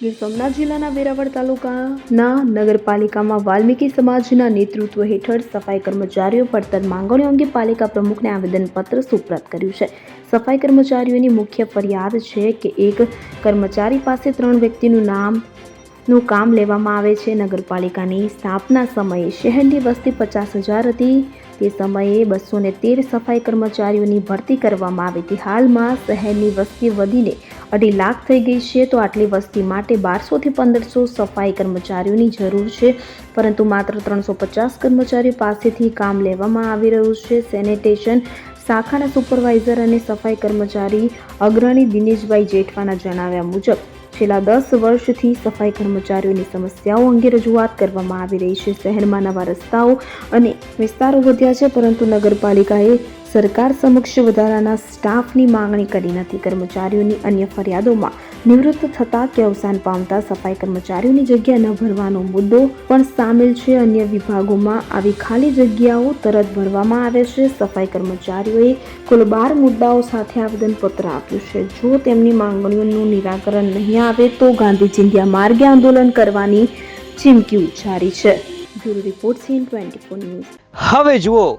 ગીર સોમનાથ જિલ્લાના વેરાવળ તાલુકાના નગરપાલિકામાં વાલ્મીકી સમાજના નેતૃત્વ હેઠળ સફાઈ કર્મચારીઓ પડતર માંગણીઓ અંગે પાલિકા પ્રમુખને આવેદનપત્ર સુપ્રત કર્યું છે. સફાઈ કર્મચારીઓની મુખ્ય ફરિયાદ છે કે એક કર્મચારી પાસે ત્રણ વ્યક્તિનું નામનું કામ લેવામાં આવે છે. નગરપાલિકાની સ્થાપના સમયે શહેરની વસ્તી પચાસ હજાર હતી. તે સમયે બસો તેર સફાઈ કર્મચારીઓની ભરતી કરવામાં આવી હતી. હાલમાં શહેરની વસ્તી વધીને અઢી લાખ થઈ ગઈ છે, તો આટલી વસ્તી માટે બારસોથી પંદરસો સફાઈ કર્મચારીઓની જરૂર છે. પરંતુ માત્ર ત્રણસો પચાસ કર્મચારીઓ પાસેથી કામ લેવામાં આવી રહ્યું છે. સેનિટેશન, શાખાના સુપરવાઇઝર અને સફાઈ કર્મચારી અગ્રણી દિનેશભાઈ જેઠવાના જણાવ્યા મુજબ, છેલ્લા દસ વર્ષથી સફાઈ કર્મચારીઓની સમસ્યાઓ અંગે રજૂઆત કરવામાં આવી રહી છે. શહેરમાં નવા રસ્તાઓ અને વિસ્તારો વધ્યા છે, પરંતુ નગરપાલિકાએ સરકાર સમક્ષ વધારાના સ્ટાફની માંગણી કરી નથી. કર્મચારીઓની અન્ય ફરિયાદોમાં નિવૃત્ત થતા કે અવસાન પામતા સફાઈ કર્મચારીઓની જગ્યા ન ભરવાનો મુદ્દો પણ સામેલ છે. અન્ય વિભાગોમાં આવી ખાલી જગ્યાઓ તરત ભરવામાં આવે છે. સફાઈ કર્મચારીઓએ કુલ બાર મુદ્દાઓ સાથે આવેદનપત્ર આપ્યું છે. જો તેમની માંગણીઓનું નિરાકરણ નહીં આવે તો ગાંધી માર્ગે આંદોલન કરવાની ચીમકી ઉચ્ચારી છે. Bureau report CN twenty news. હવે જુઓ